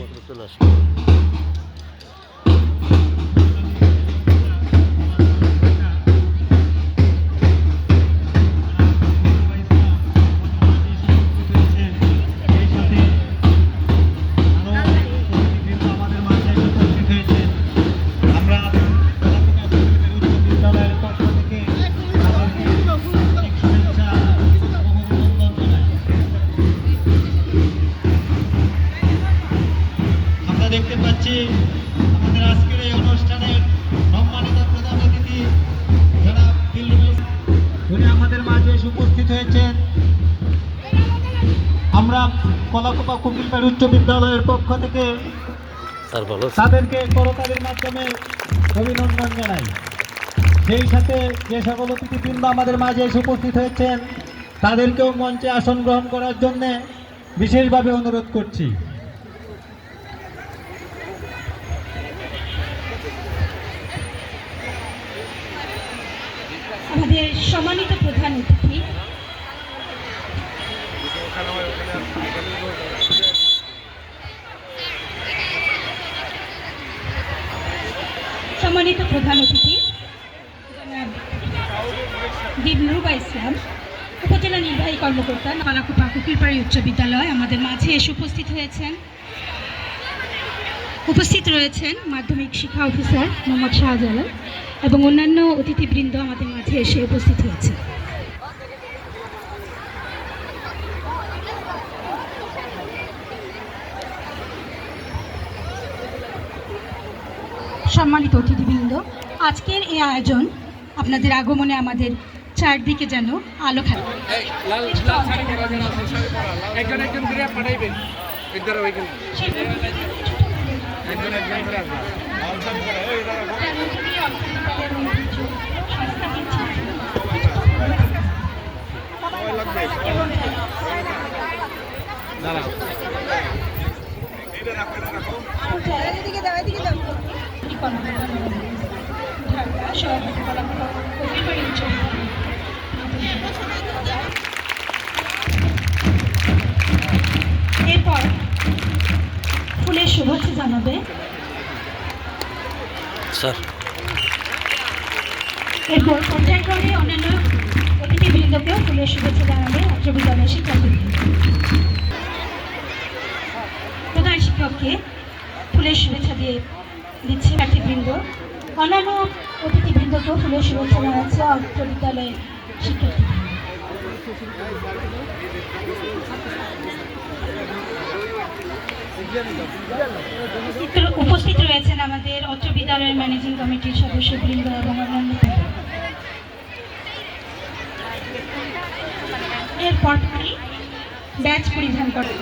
4 de. আমাদের আজকের এই অনুষ্ঠানের সম্মানিত প্রধান অতিথি যারা উনি আমাদের মাঝে এসে উপস্থিত হয়েছেন। আমরা কলাকোপা কুকিলপাড় উচ্চ বিদ্যালয়ের পক্ষ থেকে তাদেরকে করতালির মাধ্যমে অভিনন্দন জানাই। সেই সাথে যে সকল অতিথিবৃন্দ আমাদের মাঝে এসে উপস্থিত হয়েছেন তাদেরকেও মঞ্চে আসন গ্রহণ করার জন্যে বিশেষভাবে অনুরোধ করছি। আমাদের সম্মানিত প্রধান অতিথি। সম্মানিত প্রধান অতিথি দিবনুরবা ইসলাম, উপজেলা নির্বাহী কর্মকর্তা পালাকুপা কুকিরপাড়ি উচ্চ বিদ্যালয়, আমাদের মাঝে এসে উপস্থিত হয়েছেন। উপস্থিত রয়েছেন মাধ্যমিক শিক্ষা অফিসার মোহাম্মদ শাহজালাল এবং অন্যান্য অতিথিবৃন্দ আমাদের মাঝে এসে উপস্থিত হয়েছে সম্মানিত অতিথিবৃন্দ আজকের এই আয়োজন আপনাদের আগমনে আমাদের চারদিকে যেন আলো খেলা একজন একজন করে পাঠাইবেন। এদের ওইখানে একজন একজন জানাবে স্যার। এরপর পর্যায়ক্রমে অন্যান্য অতিথিবৃন্দকেও ফুলের শুভেচ্ছা জানাবে অত্র বিদ্যালয়ের শিক্ষার্থীবৃন্দ প্রধান শিক্ষককে ফুলের শুভেচ্ছা দিয়ে দিচ্ছে শিক্ষার্থীবৃন্দ অন্যান্য অতিথিবৃন্দকেও ফুলের শুভেচ্ছা জানাচ্ছে অত্র বিদ্যালয়ের শিক্ষার্থী উপস্থিত- রয়েছেন আমাদের অত্র বিদ্যালয়ের ম্যানেজিং কমিটির সদস্যবৃন্দ এবং এরপর ব্যাচ পরিধান করে।